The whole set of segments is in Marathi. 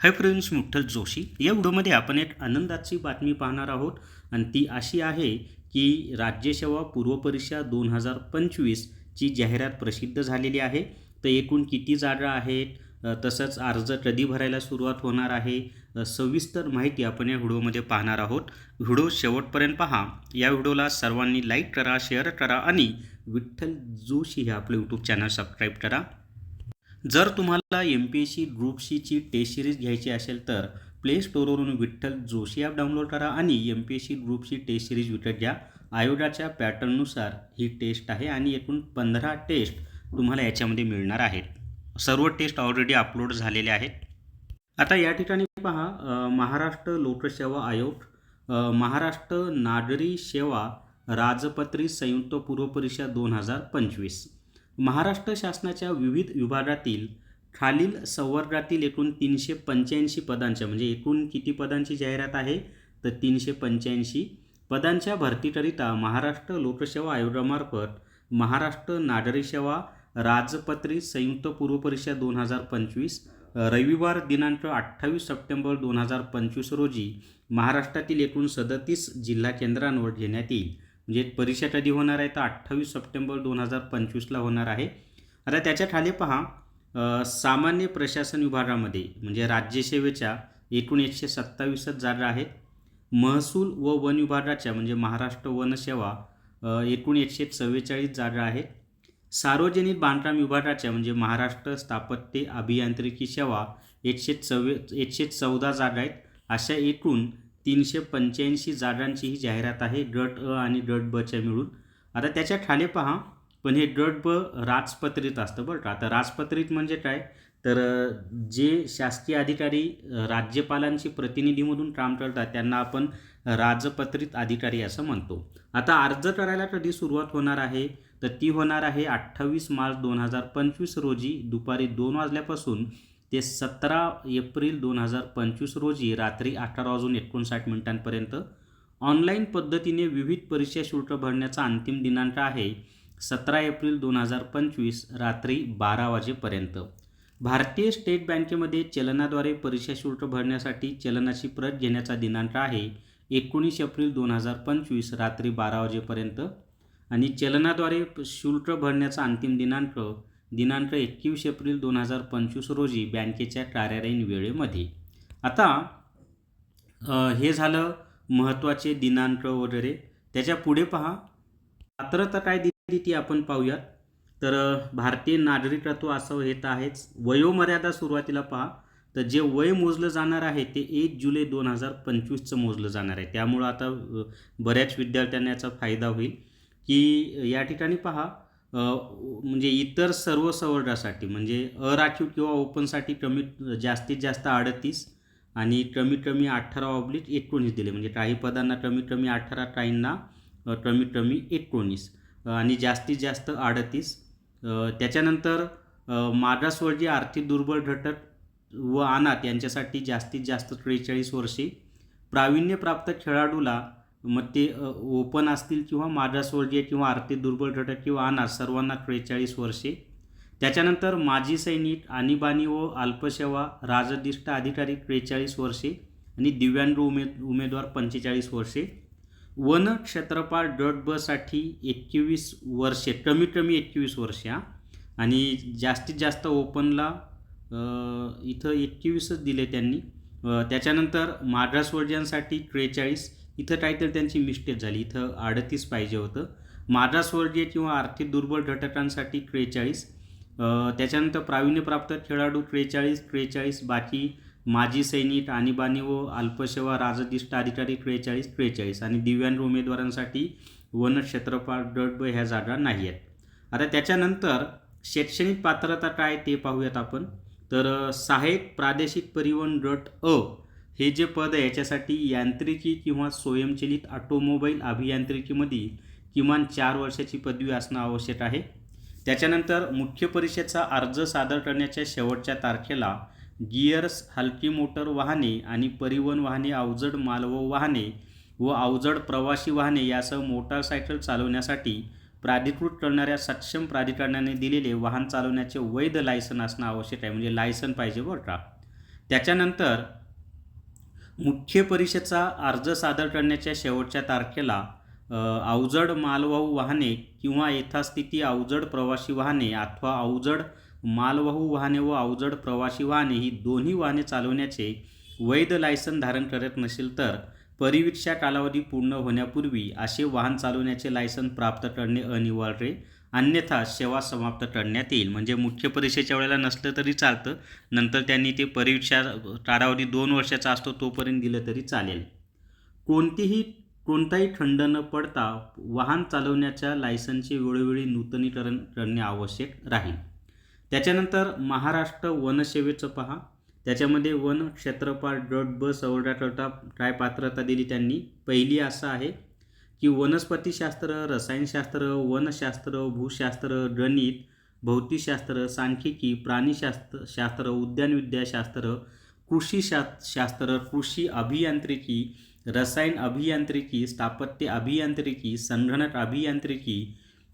Hi friends मुठ्ठल Joshi. या व्हिडिओमध्ये आपण एक आनंदाची बातमी पाहणार आहोत आणि ती अशी आहे की राज्यसेवा पूर्वपरीक्षा दोन हजार पंचवीसची जाहिरात प्रसिद्ध झालेली आहे. तर एकूण किती जागा आहेत? तसंच अर्ज कधी भरायला सुरुवात होणार आहे? सविस्तर माहिती आपण या व्हिडिओमध्ये पाहणार आहोत. व्हिडिओ शेवटपर्यंत पहा. या व्हिडिओला सर्वांनी लाईक करा शेअर करा आणि विठ्ठल जोशी हे आपलं यूट्यूब चॅनल सबस्क्राईब करा. जर तुम्हाला M P S C group सीची टेस्ट सिरीज घ्यायची असेल तर प्ले स्टोअरवरून विठ्ठल जोशी ॲप डाउनलोड करा आणि M P S C group C test series विकत घ्या. आयोगाच्या पॅटर्ननुसार ही टेस्ट आहे आणि एकूण पंधरा टेस्ट तुम्हाला याच्यामध्ये मिळणार आहेत. सर्व टेस्ट ऑलरेडी अपलोड झालेले आहेत. आता या ठिकाणी पहा महाराष्ट्र लोकसेवा आयोग महाराष्ट्र नागरी सेवा राजपत्री संयुक्त पूर्व परीक्षा दोन हजार पंचवीस. महाराष्ट्र शासनाच्या विविध विभागातील खालील संवर्गातील एकूण तीनशे पंच्याऐंशी पदांच्या म्हणजे एकूण किती पदांची जाहिरात आहे? तर तीनशे पंच्याऐंशी पदांच्या भरतीकरिता महाराष्ट्र लोकसेवा आयोगामार्फत महाराष्ट्र नागरी सेवा राजपत्री संयुक्त पूर्वपरीक्षा दोन हजार पंचवीस रविवार दिनांक अठ्ठावीस सप्टेंबर दोन हजार पंचवीस रोजी महाराष्ट्रातील एकूण सदतीस जिल्हा केंद्रांवर घेण्यात येईल. म्हणजे परीक्षा कधी होणार आहे तर अठ्ठावीस सप्टेंबर दोन हजार पंचवीसला होणार आहे. आता त्याच्याखाली पहा सामान्य प्रशासन विभागामध्ये म्हणजे राज्यसेवेच्या एकूण एकशे सत्तावीसच जागा आहेत. महसूल व वन विभागाच्या म्हणजे महाराष्ट्र वनसेवा एकूण एकशे चव्वेचाळीस जागा आहेत. सार्वजनिक बांधकाम विभागाच्या म्हणजे महाराष्ट्र स्थापत्य अभियांत्रिकी सेवा एकशे चव्वे एकशे चौदा जागा आहेत. अशा एकूण तीनशे पंच्याऐंशी जागांची ही जाहिरात आहे. गट अ आणि गट बच्या मिळून. आता त्याच्याखाली पहा. पण हे गट ब राजपत्रित असतं बरं का. आता राजपत्रित म्हणजे काय? तर जे शासकीय अधिकारी राज्यपालांची प्रतिनिधी प्रतिनिधीमधून काम करतात त्यांना आपण राजपत्रित अधिकारी असं म्हणतो. आता अर्ज करायला कधी सुरुवात होणार आहे? तर ती होणार आहे अठ्ठावीस मार्च दोन हजार पंचवीस रोजी दुपारी दोन वाजल्यापासून ते सतरा एप्रिल दोन हजार पंचवीस रोजी रात्री अठरा वाजून एकोणसाठ मिनिटांपर्यंत ऑनलाईन पद्धतीने विविध परीक्षा शुल्क भरण्याचा अंतिम दिनांक आहे सतरा एप्रिल दोन हजार पंचवीस रात्री बारा वाजेपर्यंत. भारतीय स्टेट बँकेमध्ये चलनाद्वारे परीक्षा शुल्क भरण्यासाठी चलनाची प्रत घेण्याचा दिनांक आहे एकोणीस एप्रिल दोन हजार पंचवीस रात्री बारा वाजेपर्यंत. आणि चलनाद्वारे प- शुल्क भरण्याचा अंतिम दिनांक दिनांक एकवीस एप्रिल दोन हजार पंचवीस रोजी बँकेच्या कार्यालयीन वेळेमध्ये. आता हे झालं महत्त्वाचे दिनांक वगैरे. त्याच्या पुढे पहा. पात्रता काय दिली ती आपण पाहूयात. तर भारतीय नागरिकत्व असं हे तर आहेच. वयोमर्यादा सुरुवातीला पहा. तर जे वय मोजलं जाणार आहे ते एक जुलै दोन हजार पंचवीसचं मोजलं जाणार आहे. त्यामुळं आता बऱ्याच विद्यार्थ्यांना याचा फायदा होईल. की या ठिकाणी पहा. म्हणजे इतर सर्व सवर्णासाठी म्हणजे अराखीव किंवा ओपनसाठी कमी जास्तीत जास्त अडतीस आणि कमीत कमी अठरा ऑब्लिक एकोणीस दिले. म्हणजे काही पदांना कमीत कमी अठरा काहींना कमी कमीत कमी एकोणीस आणि जास्तीत जास्त अडतीस. त्याच्यानंतर अ, मागासवर्गीय आर्थिक दुर्बल घटक व अनाथ यांच्यासाठी जास्तीत जास्त त्रेचाळीस वर्षे. प्रावीण्यप्राप्त खेळाडूला मग ते ओपन असतील किंवा मागासवर्गीय किंवा आर्थिक दुर्बल घटक किंवा अनाथ सर्वांना त्रेचाळीस वर्षे. त्याच्यानंतर माजी सैनिक आणीबाणी व अल्पसेवा राजदिष्ट अधिकारी त्रेचाळीस वर्षे आणि दिव्यांग उमेद उमेदवार पंचेचाळीस वर्षे. वन क्षेत्रपाळ गट बसाठी एकवीस वर्षे कमी कमी एकवीस वर्षे हा. आणि जास्तीत जास्त ओपनला इथं एकवीसच दिले त्यांनी. त्याच्यानंतर मागासवर्गीयांसाठी त्रेचाळीस इथं काहीतरी त्यांची मिस्टेक झाली. इथं अडतीस पाहिजे होतं. मागासवर्गीय किंवा आर्थिक दुर्बल घटकांसाठी त्रेचाळीस. त्याच्यानंतर प्रावीण्यप्राप्त खेळाडू त्रेचाळीस त्रेचाळीस बाकी माजी सैनिक आणीबाणी व अल्पसेवा राजदिष्ट अधिकारी त्रेचाळीस त्रेचाळीस आणि दिव्यांग उमेदवारांसाठी वन क्षेत्रपाल गट ब ह्या जागा नाही आहेत. आता त्याच्यानंतर शैक्षणिक पात्रता काय ते पाहूयात आपण. तर सहाय्यक प्रादेशिक परिवहन गट अ हे जे पद आहे याच्यासाठी यांत्रिकी किंवा स्वयंचलित ऑटोमोबाईल अभियांत्रिकीमध्ये किमान चार वर्षाची पदवी असणं आवश्यक आहे. त्याच्यानंतर मुख्य परीक्षेचा अर्ज सादर करण्याच्या शेवटच्या तारखेला गिअर्स हलकी मोटर वाहने आणि परिवहन वाहने अवजड मालव वाहने व अवजड प्रवासी वाहने यासह मोटारसायकल चालवण्यासाठी प्राधिकृत करणाऱ्या सक्षम प्राधिकरणाने दिलेले वाहन चालवण्याचे वैध लायसन असणं आवश्यक आहे. म्हणजे लायसन पाहिजे बरं का. त्याच्यानंतर मुख्य परीक्षेचा अर्ज सादर करण्याच्या शेवटच्या तारखेला अवजड मालवाहू वाहने किंवा यथास्थिती अवजड प्रवासी वाहने अथवा अवजड मालवाहू वाहने व अवजड प्रवासी वाहने ही दोन्ही वाहने चालवण्याचे वैध लायसन धारण करत नसेल तर परिवीक्षा कालावधी पूर्ण होण्यापूर्वी असे वाहन चालवण्याचे लायसन प्राप्त करणे अनिवार्य अन्यथा सेवा समाप्त करण्यात येईल. म्हणजे मुख्य परीक्षेच्या वेळेला नसलं तरी चालतं. नंतर त्यांनी ते परीक्षा कालावधी दोन वर्षाचा असतो तोपर्यंत दिलं तरी चालेल. कोणतीही कोणताही खंड न पडता वाहन चालवण्याच्या लायसनचे वेळोवेळी नूतनीकरण करणे आवश्यक राहील. त्याच्यानंतर महाराष्ट्र वनसेवेचं पहा. त्याच्यामध्ये वन क्षेत्रपाल गट ब सवडाकरता काय पात्रता दिली त्यांनी? पहिली असं आहे की वनस्पतीशास्त्र रसायनशास्त्र वनशास्त्र भूशास्त्र गणित भौतिकशास्त्र सांख्यिकी प्राणीशास्त्र शास्त्र उद्यानविद्याशास्त्र कृषी शा शास्त्र कृषी अभियांत्रिकी रसायन अभियांत्रिकी स्थापत्य अभियांत्रिकी संगणक अभियांत्रिकी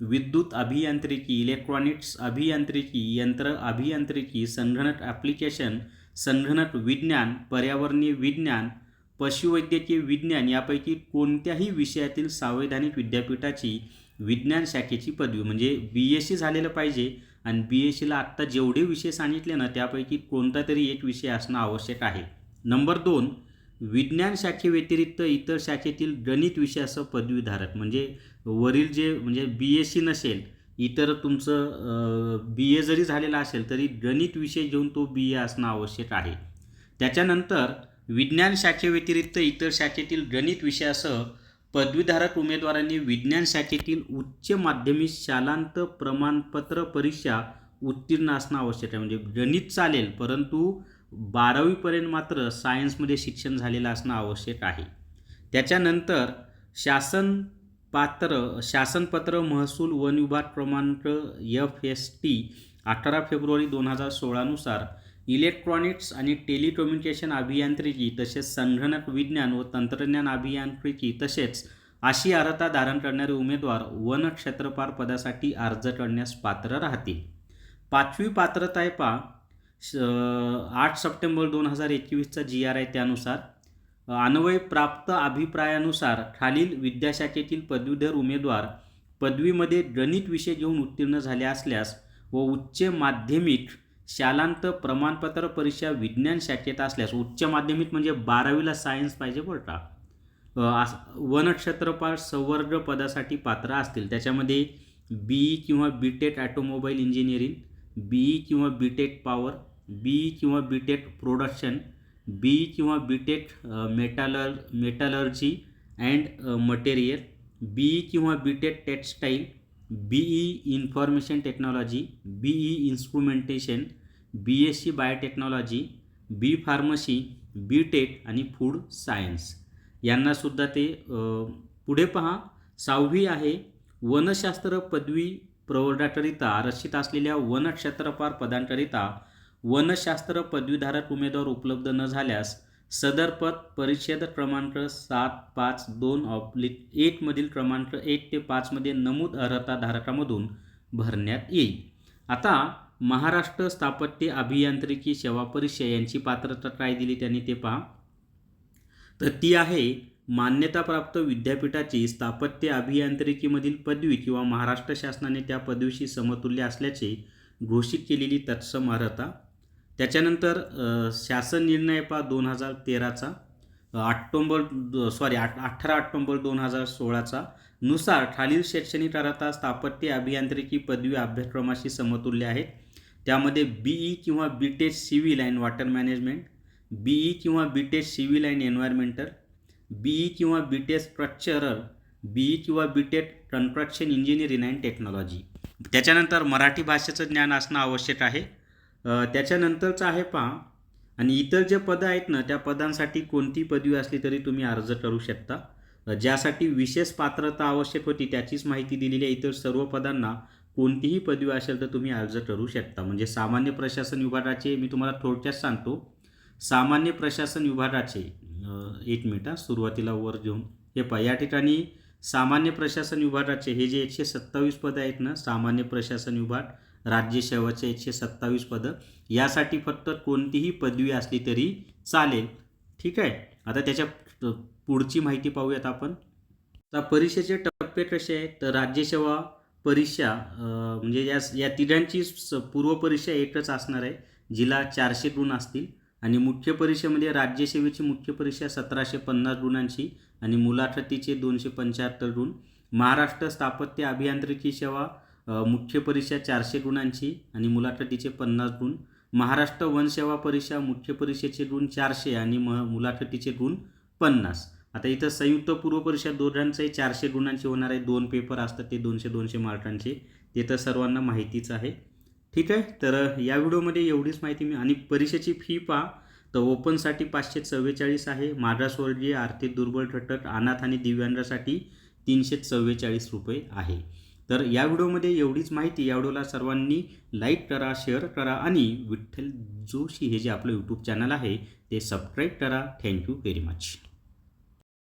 विद्युत अभियांत्रिकी इलेक्ट्रॉनिक्स अभियांत्रिकी यंत्र अभियांत्रिकी संगणक ॲप्लिकेशन संगणक विज्ञान पर्यावरणीय विज्ञान पशुवैद्यकीय विज्ञान यापैकी कोणत्याही विषयातील संवैधानिक विद्यापीठाची विज्ञान शाखेची पदवी म्हणजे बी एस सी झालेलं पाहिजे. आणि बी एस सीला आत्ता जेवढे विषय सांगितले ना त्यापैकी कोणता तरी एक विषय असणं आवश्यक आहे. नंबर दोन विज्ञान शाखेव्यतिरिक्त इतर शाखेतील गणित विषयासह पदवीधारक म्हणजे वरील जे म्हणजे बी एस सी नसेल इतर तुमचं बी ए जरी झालेलं असेल तरी गणित विषय घेऊन तो बी ए असणं आवश्यक आहे. त्याच्यानंतर विज्ञान शाखेव्यतिरिक्त इतर शाखेतील गणित विषयासह पदवीधारक उमेदवारांनी विज्ञान शाखेतील उच्च माध्यमिक शालांत प्रमाणपत्र परीक्षा उत्तीर्ण असणं आवश्यक आहे. म्हणजे गणित चालेल परंतु बारावीपर्यंत मात्र सायन्समध्ये शिक्षण झालेलं असणं आवश्यक आहे. त्याच्यानंतर शासन पात्र शासनपत्र महसूल वन विभाग क्रमांक एफ एस टी अठरा फेब्रुवारी दोन हजार सोळानुसार इलेक्ट्रॉनिक्स आणि टेलिकम्युनिकेशन अभियांत्रिकी तसेच संगणक विज्ञान व तंत्रज्ञान अभियांत्रिकी तसेच अशी अर्हता धारण करणारे उमेदवार वन क्षेत्रपार पदासाठी अर्ज करण्यास पात्र राहतील. पाचवी पात्रता आहे पा आठ सप्टेंबर दोन हजार एकवीसचा जी आर आहे त्यानुसार. अन्वय प्राप्त अभिप्रायानुसार खालील विद्याशाखेतील पदवीधर उमेदवार पदवीमध्ये गणित विषय घेऊन उत्तीर्ण झाले असल्यास व उच्च माध्यमिक शालांत प्रमाणपत्र परीक्षा विज्ञान शाखेत असल्यास उच्च माध्यमिक म्हणजे बारावीला सायन्स पाहिजे बरं का? वनक्षेत्रपाल संवर्ग पदासाठी पात्र असतील. त्याच्यामध्ये बी किंवा B tech automobile engineering B किंवा बी टेक पॉवर बी किंवा बी टेक प्रोडक्शन बी किंवा बी टेक मेटालर मेटालर्जी अँड मटेरियल बी किंवा B tech textile B E information technology B E instrumentation B S C biotechnology B pharmacy B tech आणि फूड सायन्स. यांनासुद्धा ते पुढे पहा. सहावी आहे वनशास्त्र पदवी प्रवर्गाकरिता आरक्षित असलेल्या वनक्षेत्रपार पदांकरिता वनशास्त्र पदवीधारक उमेदवार उपलब्ध न झाल्यास सदर पद परिच्छेद क्रमांक सात पाच दोन ऑब्लिक एकमधील क्रमांक एक ते पाचमध्ये नमूद अर्हताधारकामधून भरण्यात येईल. आता महाराष्ट्र स्थापत्य अभियांत्रिकी सेवा परीक्षा यांची पात्रता काय दिली त्यांनी ते पहा. तर ती आहे मान्यताप्राप्त विद्यापीठाची स्थापत्य अभियांत्रिकीमधील पदवी किंवा महाराष्ट्र शासनाने त्या पदवीशी समतुल्य असल्याचे घोषित केलेली तत्सम अर्हता. त्याच्यानंतर शासन निर्णय पा दोन हजार तेराचा. ऑक्टोंबर सॉरी आठ अठरा ऑक्टोंबर दोन हजार सोळाचा. नुसार खालील शैक्षणिक अर्हता स्थापत्य अभियांत्रिकी पदवी अभ्यासक्रमाशी समतुल्य आहेत. त्यामध्ये बी ई किंवा B tech civil and water management B E किंवा B tech civil and environmental B E किंवा B tech structural B E किंवा B tech construction engineering and technology त्याच्यानंतर मराठी भाषेचं ज्ञान असणं आवश्यक आहे. त्याच्यानंतरचं आहे पहा. आणि इतर जे पदं आहेत ना त्या पदांसाठी कोणती पदवी असली तरी तुम्ही अर्ज करू शकता. ज्यासाठी विशेष पात्रता आवश्यक होती त्याचीच माहिती दिलेली आहे. इतर सर्व पदांना कोणतीही पदवी असेल तर तुम्ही अर्ज करू शकता. म्हणजे सामान्य प्रशासन विभागाचे मी तुम्हाला थोडक्यात सांगतो. सामान्य प्रशासन विभागाचे एक मिनिट सुरुवातीला वर घेऊन. हे पहा या ठिकाणी सामान्य प्रशासन विभागाचे हे जे एकशे सत्तावीस पदं आहेत ना सामान्य प्रशासन विभाग राज्यसेवाचे एकशे सत्तावीस पदं यासाठी फक्त कोणतीही पदवी असली तरी चालेल. ठीक आहे? आता त्याच्या पुढची माहिती पाहूयात आपण. आता परीक्षेचे टप्पे कसे आहेत? तर राज्यसेवा परीक्षा म्हणजे या या तिघांची स- पूर्वपरीक्षा एकच असणार आहे. जिला चारशे गुण असतील आणि मुख्य परीक्षेमध्ये म्हणजे राज्यसेवेची मुख्य परीक्षा सतराशे पन्नास गुणांची आणि मुलाखतीचे दोनशे पंच्याहत्तर गुण. महाराष्ट्र स्थापत्य अभियांत्रिकी सेवा मुख्य परीक्षा चारशे गुणांची आणि मुलाखतीचे पन्नास गुण. महाराष्ट्र वनसेवा परीक्षा मुख्य परीक्षेचे गुण चारशे आणि म मुलाखतीचे गुण पन्नास. आता इथं संयुक्त पूर्व परीक्षा दोघांचे चारशे गुणांचे होणार आहे दोन पेपर असतात ते दोनशे दोनशे मार्कांचे. ते तर सर्वांना माहितीच आहे. ठीक आहे तर या व्हिडिओमध्ये एवढीच माहिती मी आणि परीक्षेची फी पहा. तर ओपनसाठी पाचशे चव्वेचाळीस आहे. मागासवर्गीय आर्थिक दुर्बल घटक अनाथ आणि दिव्यांगासाठी तीनशे चव्वेचाळीस रुपये आहे. तर या व्हिडिओमध्ये एवढीच माहिती. या व्हिडिओला सर्वांनी लाईक करा शेअर करा आणि विठ्ठल जोशी हे जे आपलं यूट्यूब चॅनल आहे ते सबस्क्राईब करा. Thank you very much